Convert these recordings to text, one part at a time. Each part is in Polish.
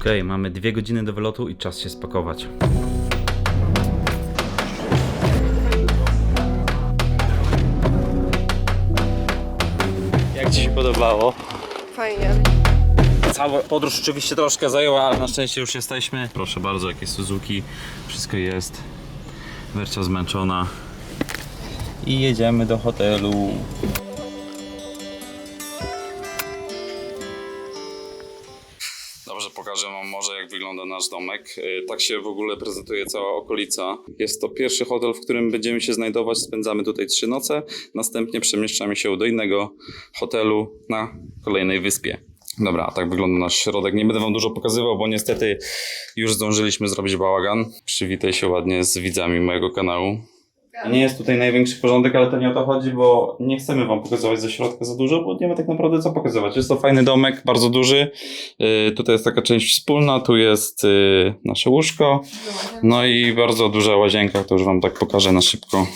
Okej, mamy dwie godziny do wylotu i czas się spakować. Jak Ci się podobało? Fajnie. Cała podróż oczywiście troszkę zajęła, ale na szczęście już jesteśmy. Proszę bardzo, jakieś Suzuki, wszystko jest. Wercia zmęczona. I jedziemy do hotelu. Wygląda nasz domek. Yy, Tak się w ogóle prezentuje cała okolica. Jest to pierwszy hotel, w którym będziemy się znajdować. Spędzamy tutaj trzy noce. Następnie przemieszczamy się do innego hotelu na kolejnej wyspie. Dobra, tak wygląda nasz środek. Nie będę Wam dużo pokazywał, bo niestety już zdążyliśmy zrobić bałagan. Przywitaj się ładnie z widzami mojego kanału. Nie jest tutaj największy porządek, ale to nie o to chodzi, bo nie chcemy Wam pokazywać ze środka za dużo, bo nie ma tak naprawdę co pokazywać. Jest to fajny domek, bardzo duży. Yy, tutaj jest taka część wspólna, tu jest yy, nasze łóżko. No i bardzo duża łazienka, to już Wam tak pokażę na szybko.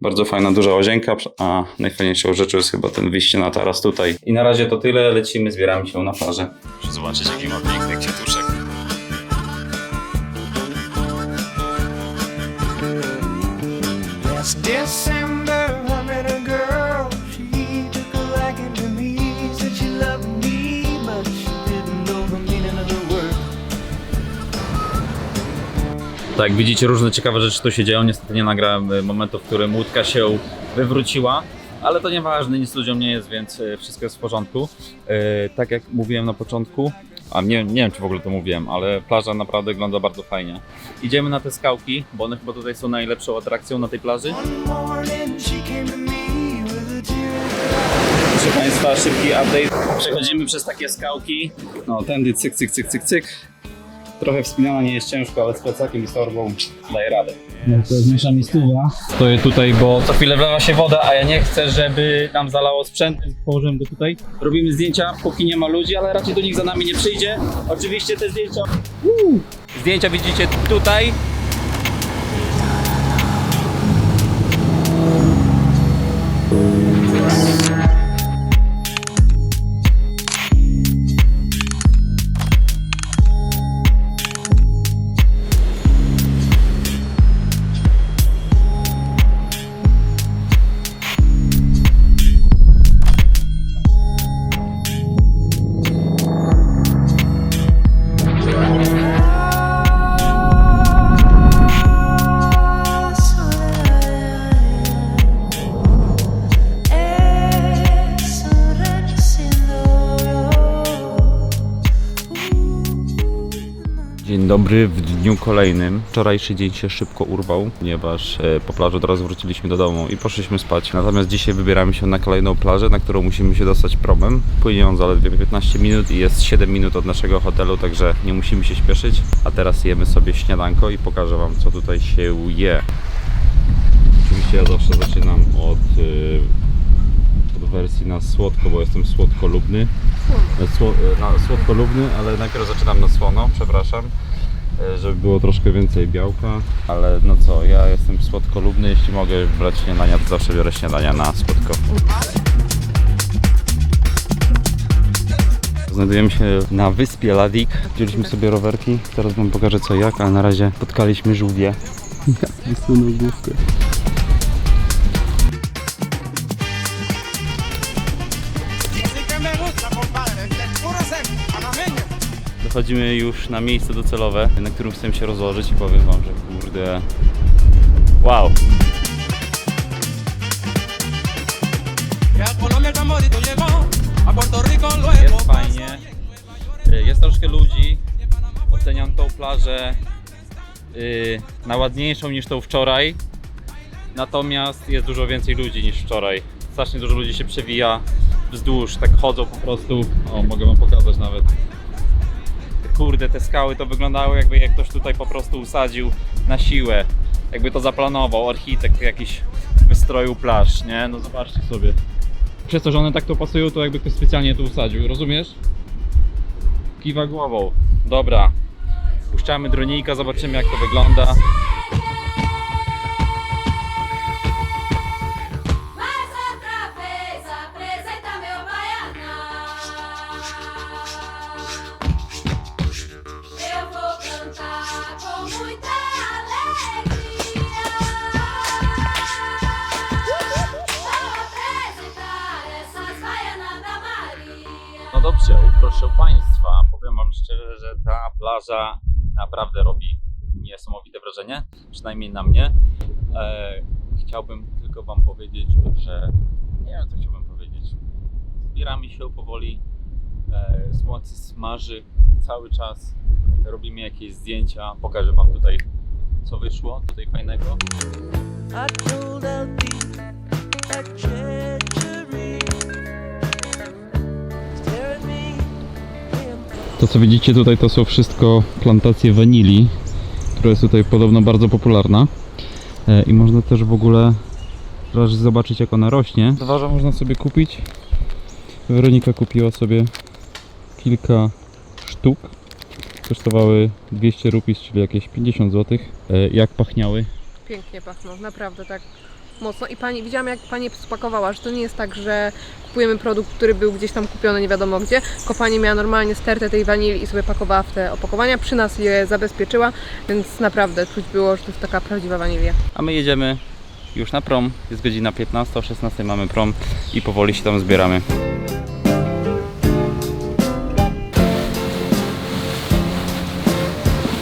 Bardzo fajna, duża łazienka, a najfajniejszą rzeczą jest chyba ten wyjście na taras tutaj. I na razie to tyle, lecimy, zbieramy się na plażę. Proszę zobaczyć, jaki ma piękny kwiatuszek. Tak, widzicie, różne ciekawe rzeczy tu się dzieją. Niestety nie nagrałem y, momentu, w którym łódka się wywróciła, ale to nieważne, nic ludziom nie jest, więc y, wszystko jest w porządku. Y, Tak jak mówiłem na początku, a nie, nie wiem czy w ogóle to mówiłem, ale plaża naprawdę wygląda bardzo fajnie. Idziemy na te skałki, bo one chyba tutaj są najlepszą atrakcją na tej plaży. Proszę Państwa, szybki update. Przechodzimy przez takie skałki. No, tędy cyk, cyk, cyk, cyk, cyk. Trochę wspinana nie jest ciężko, ale z plecakiem i z torbą daje radę. No to jest mniejsza mistuwa. Stoję tutaj, bo co chwilę wlewa się woda, a ja nie chcę, żeby nam zalało sprzęt, więc położyłem go tutaj. Robimy zdjęcia, póki nie ma ludzi, ale raczej do nich za nami nie przyjdzie. Oczywiście te zdjęcia... Uuu. Zdjęcia widzicie tutaj. Dobry w dniu kolejnym. Wczorajszy dzień się szybko urwał, ponieważ e, po plaży od razu wróciliśmy do domu i poszliśmy spać. Natomiast dzisiaj wybieramy się na kolejną plażę, na którą musimy się dostać promem. Płynie on zaledwie 15 minut i jest 7 minut od naszego hotelu, także nie musimy się śpieszyć. A teraz jemy sobie śniadanko i pokażę Wam, co tutaj się je. Oczywiście ja zawsze zaczynam od, od wersji na słodko, bo jestem słodkolubny. Na, sło, na słodkolubny, ale najpierw zaczynam na słono, przepraszam, e, żeby było troszkę więcej białka. Ale no co, ja jestem słodkolubny, jeśli mogę brać śniadania, to zawsze biorę śniadania na słodko. Znajdujemy się na wyspie Ladik. Wzięliśmy sobie rowerki. Teraz wam pokażę co jak, a na razie spotkaliśmy żółwie. Jak główkę. Dochodzimy już na miejsce docelowe, na którym chcemy się rozłożyć i powiem wam, że kurde... Wow! Jest fajnie. Y, Jest troszkę ludzi. Oceniam tą plażę y, na ładniejszą niż tą wczoraj. Natomiast jest dużo więcej ludzi niż wczoraj. Strasznie dużo ludzi się przewija wzdłuż, tak chodzą po prostu. O, mogę wam pokazać nawet. Kurde, te skały to wyglądały jakby je ktoś tutaj po prostu usadził na siłę. Jakby to zaplanował architekt jakiś wystroił plaż, nie? No zobaczcie sobie. Przez to, że one tak to pasują, to jakby ktoś specjalnie tu usadził, rozumiesz? Kiwa głową. Dobra. Puszczamy dronika, zobaczymy jak to wygląda. Wrażenie, przynajmniej na mnie. E, chciałbym tylko Wam powiedzieć, że nie wiem co chciałbym powiedzieć. Zbieramy się powoli, e, słońce smaży cały czas, robimy jakieś zdjęcia, pokażę Wam tutaj co wyszło tutaj fajnego. To co widzicie tutaj to są wszystko plantacje wanilii, która jest tutaj podobno bardzo popularna. E, I można też w ogóle zobaczyć jak ona rośnie. Zwarza można sobie kupić. Weronika kupiła sobie kilka sztuk. Kosztowały 200 rupees, czyli jakieś 50 zł. E, Jak pachniały? Pięknie pachną, naprawdę tak mocno. I pani, widziałam jak pani spakowała, że to nie jest tak, że kupujemy produkt, który był gdzieś tam kupiony nie wiadomo gdzie, tylko pani miała normalnie stertę tej wanilii i sobie pakowała w te opakowania, przy nas je zabezpieczyła, więc naprawdę czuć było, że to jest taka prawdziwa wanilia. A my jedziemy już na prom. Jest godzina 15, o 16 mamy prom i powoli się tam zbieramy.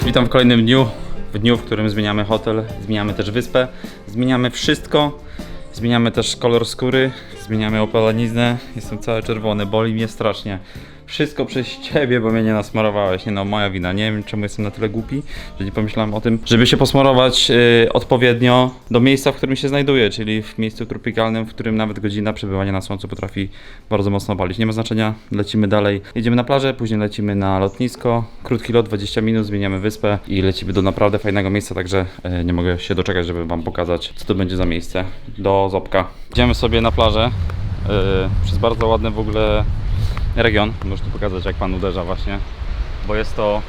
Witam w kolejnym dniu. W dniu, w którym zmieniamy hotel, zmieniamy też wyspę, zmieniamy wszystko. Zmieniamy też kolor skóry, zmieniamy opalaniznę. Jestem cały czerwony, boli mnie strasznie. Wszystko przez ciebie, bo mnie nie nasmarowałeś. Nie no, moja wina. Nie wiem, czemu jestem na tyle głupi, że nie pomyślałem o tym, żeby się posmarować y, odpowiednio do miejsca, w którym się znajduję, czyli w miejscu tropikalnym, w którym nawet godzina przebywania na słońcu potrafi bardzo mocno palić. Nie ma znaczenia, lecimy dalej. Jedziemy na plażę, później lecimy na lotnisko. Krótki lot, 20 minut, zmieniamy wyspę i lecimy do naprawdę fajnego miejsca, także y, nie mogę się doczekać, żeby Wam pokazać, co to będzie za miejsce. Do Zopka. Idziemy sobie na plażę y, przez bardzo ładny w ogóle region. Możesz tu pokazać, jak Pan uderza właśnie, bo jest to...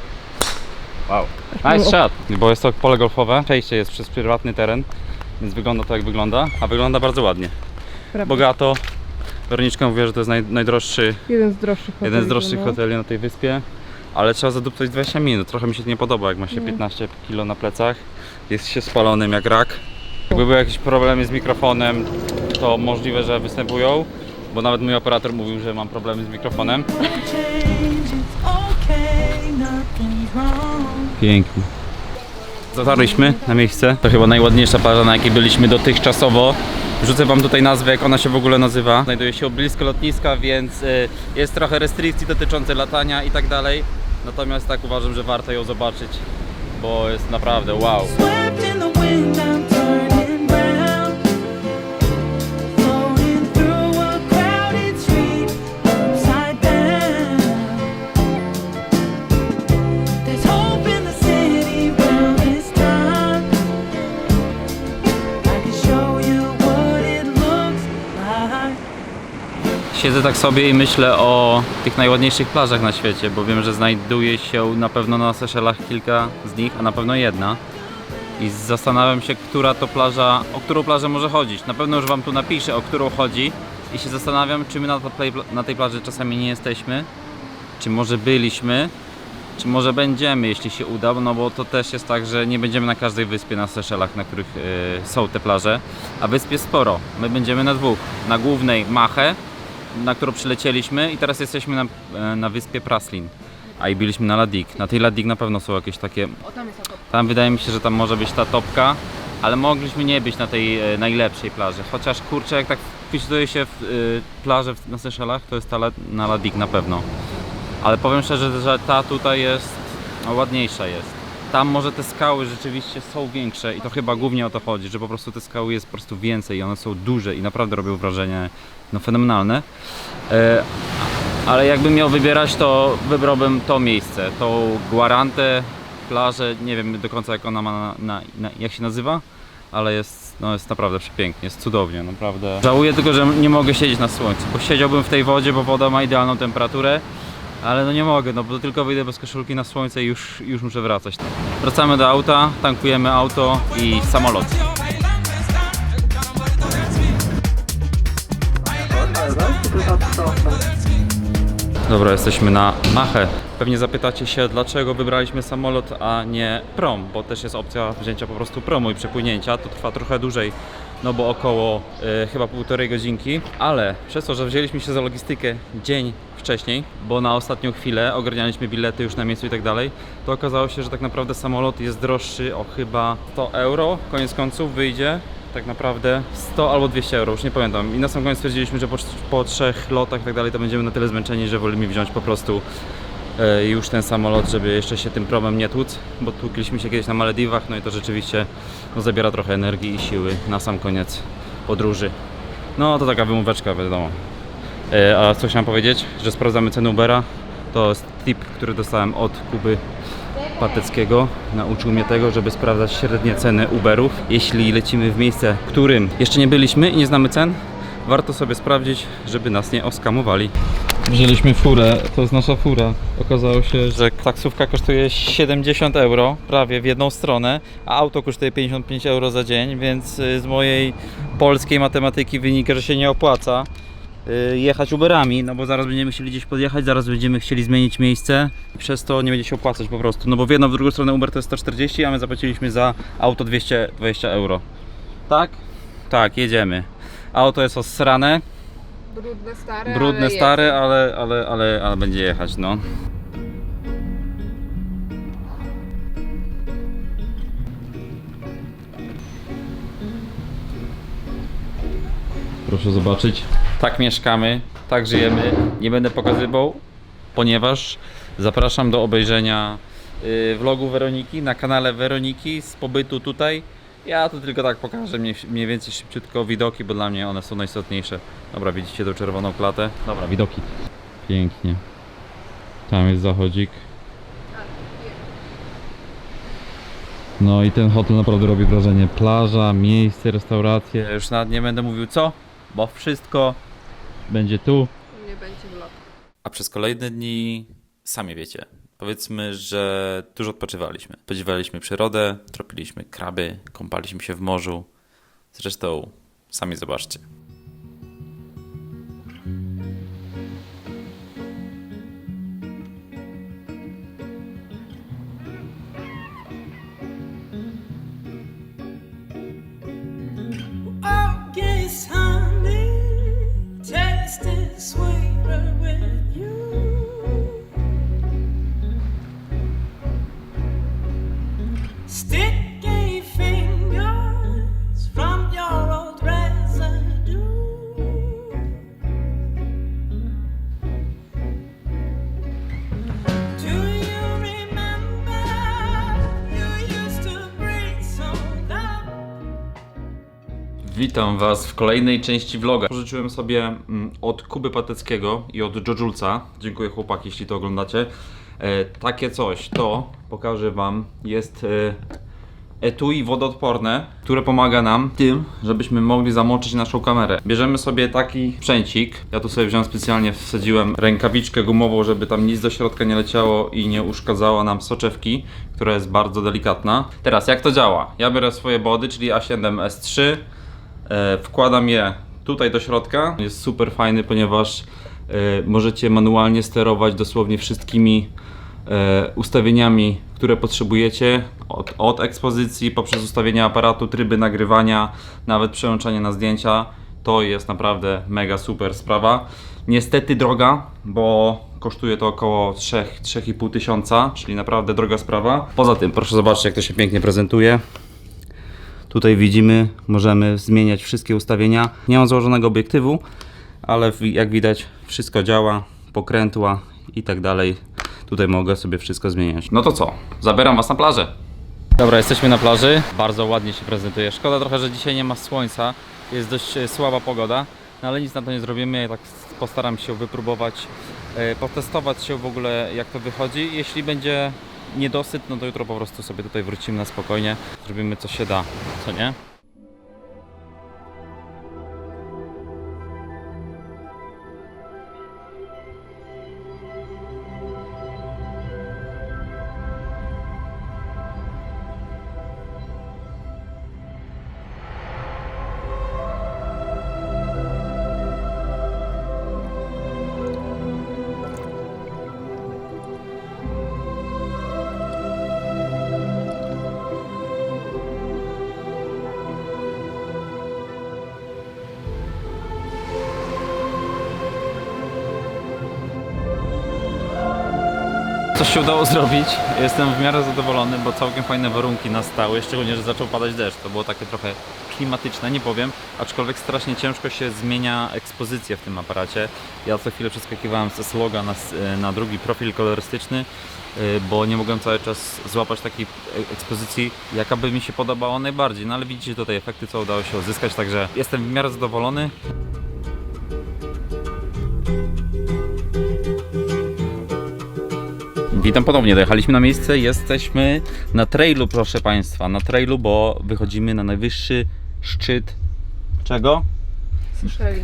Wow, nice shot! Bo jest to pole golfowe, przejście jest przez prywatny teren, więc wygląda to jak wygląda, a wygląda bardzo ładnie. Prawda. Bogato. Weroniczka mówi, że to jest naj, najdroższy, Jeden z droższych hoteli. jeden z droższych no. hoteli na tej wyspie, ale trzeba zaduptać 20 minut. Trochę mi się to nie podoba, jak ma się 15 kg na plecach, jest się spalonym jak rak. Jakby były jakieś problemy z mikrofonem, to możliwe, że występują, bo nawet mój operator mówił, że mam problemy z mikrofonem. Pięknie. Dotarliśmy na miejsce. To chyba najładniejsza plaża, na jakiej byliśmy dotychczasowo. Wrzucę wam tutaj nazwę, jak ona się w ogóle nazywa. Znajduje się blisko lotniska, więc y, jest trochę restrykcji dotyczących latania i tak dalej. Natomiast tak uważam, że warto ją zobaczyć, bo jest naprawdę wow. Siedzę tak sobie i myślę o tych najładniejszych plażach na świecie, bo wiem, że znajduje się na pewno na Seszelach kilka z nich, a na pewno jedna. I zastanawiam się, która to plaża, o którą plażę może chodzić. Na pewno już Wam tu napiszę, o którą chodzi. I się zastanawiam, czy my na, tej plaży czasami nie jesteśmy, czy może byliśmy, czy może będziemy, jeśli się uda, no bo to też jest tak, że nie będziemy na każdej wyspie na Seszelach, na których y, są te plaże, a wysp jest sporo. My będziemy na dwóch. Na głównej Machę, na którą przylecieliśmy i teraz jesteśmy na, e, na wyspie Praslin. A i byliśmy na Ladik. Na tej Ladik na pewno są jakieś takie... O, tam jest. Tam wydaje mi się, że tam może być ta topka, ale mogliśmy nie być na tej e, najlepszej plaży. Chociaż kurczę, jak tak wpisuje się w e, plażę w, na Seszelach, to jest ta la, na Ladik na pewno. Ale powiem szczerze, że ta tutaj jest no, ładniejsza jest. Tam może te skały rzeczywiście są większe i to chyba głównie o to chodzi, że po prostu te skały jest po prostu więcej i one są duże i naprawdę robią wrażenie no, fenomenalne. E, ale jakbym miał wybierać, to wybrałbym to miejsce, tą Guarantę, plażę, nie wiem do końca jak ona ma, na, na, na, jak się nazywa, ale jest, no, jest naprawdę przepięknie, jest cudownie, naprawdę. Żałuję tylko, że nie mogę siedzieć na słońcu, bo siedziałbym w tej wodzie, bo woda ma idealną temperaturę, ale no nie mogę, no bo tylko wyjdę bez koszulki na słońce i już, już muszę wracać. Wracamy do auta, tankujemy auto i samolot. Dobra, jesteśmy na Machę. Pewnie zapytacie się, dlaczego wybraliśmy samolot, a nie prom, bo też jest opcja wzięcia po prostu promu i przepłynięcia. To trwa trochę dłużej no bo około e, chyba półtorej godzinki, ale przez to, że wzięliśmy się za logistykę dzień wcześniej, bo na ostatnią chwilę ogarnialiśmy bilety już na miejscu i tak dalej, to okazało się, że tak naprawdę samolot jest droższy o chyba 100 euro, koniec końców wyjdzie tak naprawdę 100 albo 200 euro, już nie pamiętam. I na sam koniec stwierdziliśmy, że po, po trzech lotach i tak dalej to będziemy na tyle zmęczeni, że wolimy wziąć po prostu już ten samolot, żeby jeszcze się tym problem nie tłuc, bo tłukliśmy się kiedyś na Malediwach, no i to rzeczywiście no, zabiera trochę energii i siły na sam koniec podróży. No to taka wymóweczka, wiadomo. E, a co chciałem powiedzieć, że sprawdzamy cenę Ubera, to jest tip, który dostałem od Kuby Pateckiego. Nauczył mnie tego, żeby sprawdzać średnie ceny Uberów. Jeśli lecimy w miejsce, w którym jeszcze nie byliśmy i nie znamy cen, warto sobie sprawdzić, żeby nas nie oskamowali. Wzięliśmy furę, to jest nasza fura. Okazało się, że taksówka kosztuje 70 euro, prawie w jedną stronę, a auto kosztuje 55 euro za dzień, więc y, z mojej polskiej matematyki wynika, że się nie opłaca y, jechać Uberami, no bo zaraz będziemy chcieli gdzieś podjechać, zaraz będziemy chcieli zmienić miejsce, przez to nie będzie się opłacać po prostu, no bo w jedną, w drugą stronę Uber to jest 140, a my zapłaciliśmy za auto 220 euro. Tak? Tak, jedziemy. Auto jest osrane, Brudne, stare, brudne, ale stare, ale, ale, ale, ale będzie jechać, no. Proszę zobaczyć. Tak mieszkamy, tak żyjemy. Nie będę pokazywał, ponieważ zapraszam do obejrzenia y, vlogu Weroniki na kanale Weroniki z pobytu tutaj. Ja tu tylko tak pokażę mniej, mniej więcej szybciutko widoki, bo dla mnie one są najistotniejsze. Dobra, widzicie tą czerwoną klatę? Dobra, widoki. Pięknie. Tam jest zachodzik. No i ten hotel naprawdę robi wrażenie. Plaża, miejsce, restauracje. Ja Już nawet nie będę mówił co, bo wszystko będzie tu. Nie będzie vlog. A przez kolejne dni, sami wiecie, powiedzmy, że dużo odpoczywaliśmy. Podziwialiśmy przyrodę, tropiliśmy kraby, kąpaliśmy się w morzu. Zresztą, sami zobaczcie. Witam Was w kolejnej części vloga. Pożyczyłem sobie mm, od Kuby Pateckiego i od Jojulca, dziękuję chłopaki, jeśli to oglądacie, e, takie coś, to pokażę Wam, jest e, etui wodoodporne, które pomaga nam tym, żebyśmy mogli zamoczyć naszą kamerę. Bierzemy sobie taki sprzęcik, ja tu sobie wziąłem specjalnie, wsadziłem rękawiczkę gumową, żeby tam nic do środka nie leciało i nie uszkadzała nam soczewki, która jest bardzo delikatna. Teraz jak to działa? Ja biorę swoje body, czyli A7S3, E, wkładam je tutaj do środka. Jest super fajny, ponieważ e, możecie manualnie sterować dosłownie wszystkimi e, ustawieniami, które potrzebujecie. Od, od ekspozycji, poprzez ustawienie aparatu, tryby nagrywania, nawet przełączanie na zdjęcia. To jest naprawdę mega super sprawa. Niestety droga, bo kosztuje to około 3-3,5 tysiąca, czyli naprawdę droga sprawa. Poza tym, proszę zobaczyć jak to się pięknie prezentuje. Tutaj widzimy, możemy zmieniać wszystkie ustawienia. Nie mam założonego obiektywu, ale jak widać wszystko działa, pokrętła i tak dalej. Tutaj mogę sobie wszystko zmieniać. No to co? Zabieram Was na plażę. Dobra, jesteśmy na plaży. Bardzo ładnie się prezentuje. Szkoda trochę, że dzisiaj nie ma słońca. Jest dość e, słaba pogoda, no ale nic na to nie zrobimy. Ja tak postaram się wypróbować, e, potestować się w ogóle jak to wychodzi. Jeśli będzie niedosyt, no to jutro po prostu sobie tutaj wrócimy na spokojnie. Zrobimy co się da, co nie? Coś się udało zrobić. Jestem w miarę zadowolony, bo całkiem fajne warunki nastały, szczególnie, że zaczął padać deszcz. To było takie trochę klimatyczne, nie powiem, aczkolwiek strasznie ciężko się zmienia ekspozycja w tym aparacie. Ja co chwilę przeskakiwałem z S-Loga na, s- na drugi profil kolorystyczny, y, bo nie mogłem cały czas złapać takiej e- ekspozycji, jaka by mi się podobała najbardziej. No ale widzicie tutaj efekty, co udało się uzyskać, także jestem w miarę zadowolony. Witam ponownie, dojechaliśmy na miejsce, jesteśmy na trailu proszę Państwa, na trailu, bo wychodzimy na najwyższy szczyt czego?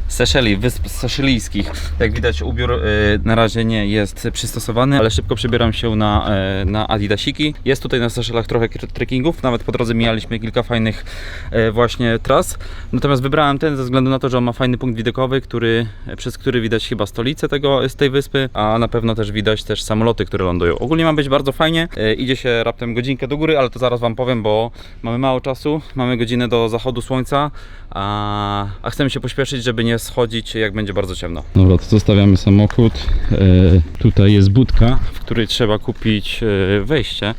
Seszeli, Wysp Seszelijskich. Jak widać ubiór y, na razie nie jest przystosowany, ale szybko przebieram się na, y, na Adidasiki. Jest tutaj na Seszelach trochę trekkingów, nawet po drodze mijaliśmy kilka fajnych y, właśnie tras. Natomiast wybrałem ten ze względu na to, że on ma fajny punkt widokowy, który, przez który widać chyba stolicę tego, z tej wyspy, a na pewno też widać też samoloty, które lądują. Ogólnie ma być bardzo fajnie. Idzie się raptem godzinkę do góry, ale to zaraz Wam powiem, bo mamy mało czasu. Mamy godzinę do zachodu słońca, a, a chcemy się pośpieszyć, żeby nie schodzić, jak będzie bardzo ciemno. Dobra, to zostawiamy samochód. E, tutaj jest budka, w której trzeba kupić e, wejście.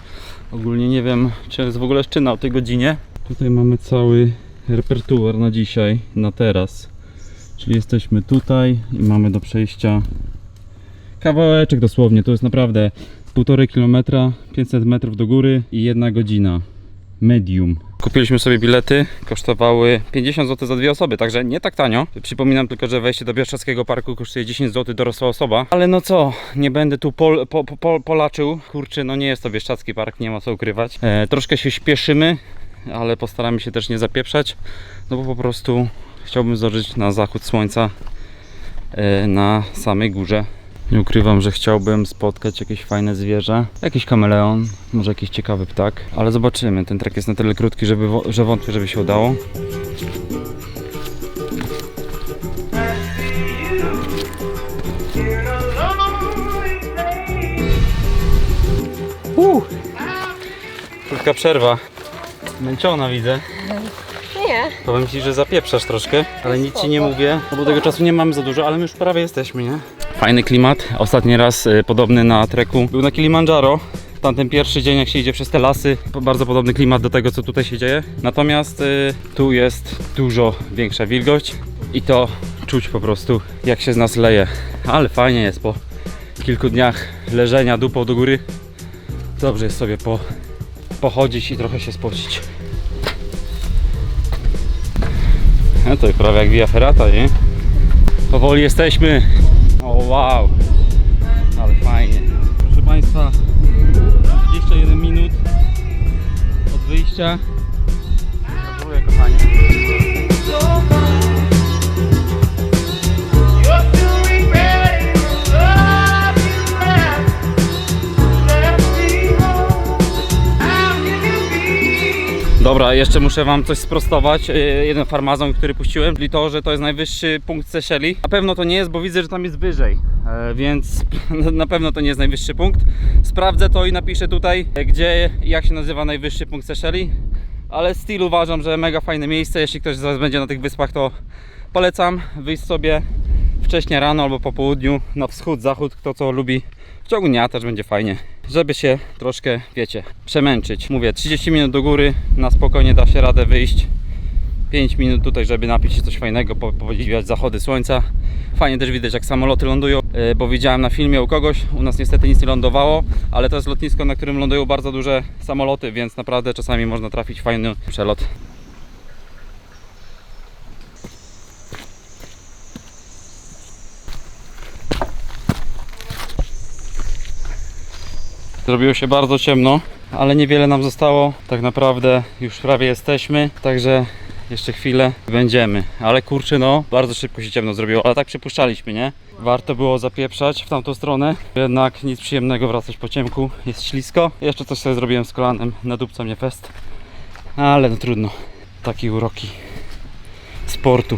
Ogólnie nie wiem, czy jest w ogóle szczyna o tej godzinie. Tutaj mamy cały repertuar na dzisiaj, na teraz. Czyli jesteśmy tutaj i mamy do przejścia kawałeczek dosłownie. To jest naprawdę półtorej kilometra, 500 metrów do góry i jedna godzina. Medium. Kupiliśmy sobie bilety, kosztowały 50 zł za dwie osoby, także nie tak tanio. Przypominam tylko, że wejście do Bieszczadzkiego Parku kosztuje 10 zł dorosła osoba. Ale no co, nie będę tu pol, po, po, po, polaczył. Kurczę, no nie jest to Bieszczadzki Park, nie ma co ukrywać. E, troszkę się śpieszymy, ale postaramy się też nie zapieprzać, no bo po prostu chciałbym zdążyć na zachód słońca e, na samej górze. Nie ukrywam, że chciałbym spotkać jakieś fajne zwierzę, jakiś kameleon, może jakiś ciekawy ptak, ale zobaczymy. Ten trek jest na tyle krótki, żeby, że wątpię, żeby się udało. Uh, krótka przerwa. Męczona widzę. Nie. Powiem Ci, że zapieprzasz troszkę, ale nic Ci nie mówię, no bo tego czasu nie mamy za dużo, ale my już prawie jesteśmy, nie? Fajny klimat. Ostatni raz y, podobny na treku był na Kilimandżaro. Tamten pierwszy dzień, jak się idzie przez te lasy, po- bardzo podobny klimat do tego, co tutaj się dzieje. Natomiast y, tu jest dużo większa wilgoć i to czuć po prostu, jak się z nas leje. Ale fajnie jest po kilku dniach leżenia dupą do góry. Dobrze jest sobie po, pochodzić i trochę się spocić. No to prawie jak Via Ferrata, nie? Powoli jesteśmy. O wow. Ale fajnie. Proszę Państwa, 21 minut od wyjścia. Jeszcze muszę Wam coś sprostować. Yy, Jeden farmazon, który puściłem, czyli to, że to jest najwyższy punkt Seszeli. Na pewno to nie jest, bo widzę, że tam jest wyżej, e, więc na pewno to nie jest najwyższy punkt. Sprawdzę to i napiszę tutaj, e, gdzie, jak się nazywa najwyższy punkt Seszeli. Ale styl uważam, że mega fajne miejsce. Jeśli ktoś zaraz będzie na tych wyspach, to polecam wyjść sobie wcześnie rano albo po południu na wschód, zachód, kto co lubi. W ciągu dnia też będzie fajnie, żeby się troszkę, wiecie, przemęczyć. Mówię, 30 minut do góry, na spokojnie da się radę wyjść. 5 minut tutaj, żeby napić się coś fajnego, po- podziwiać zachody słońca. Fajnie też widać, jak samoloty lądują, yy, bo widziałem na filmie u kogoś, u nas niestety nic nie lądowało, ale to jest lotnisko, na którym lądują bardzo duże samoloty, więc naprawdę czasami można trafić fajny przelot. Zrobiło się bardzo ciemno, ale niewiele nam zostało. Tak naprawdę już prawie jesteśmy, także jeszcze chwilę będziemy. Ale kurczę, no, bardzo szybko się ciemno zrobiło, ale tak przypuszczaliśmy, nie? Warto było zapieprzać w tamtą stronę, jednak nic przyjemnego wracać po ciemku. Jest ślisko. Jeszcze coś sobie zrobiłem z kolanem, nadupca mnie fest. Ale no trudno. Takie uroki sportu.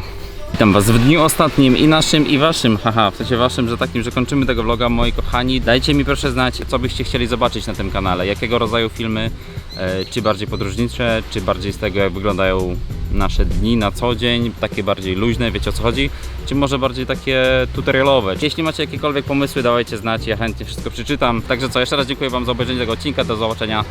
Witam Was w dniu ostatnim i naszym i Waszym, haha, w sensie Waszym, że takim, że kończymy tego vloga, moi kochani. Dajcie mi proszę znać, co byście chcieli zobaczyć na tym kanale, jakiego rodzaju filmy, e, czy bardziej podróżnicze, czy bardziej z tego, jak wyglądają nasze dni na co dzień, takie bardziej luźne, wiecie o co chodzi, czy może bardziej takie tutorialowe. Jeśli macie jakiekolwiek pomysły, dawajcie znać, ja chętnie wszystko przeczytam. Także co, jeszcze raz dziękuję Wam za obejrzenie tego odcinka, do zobaczenia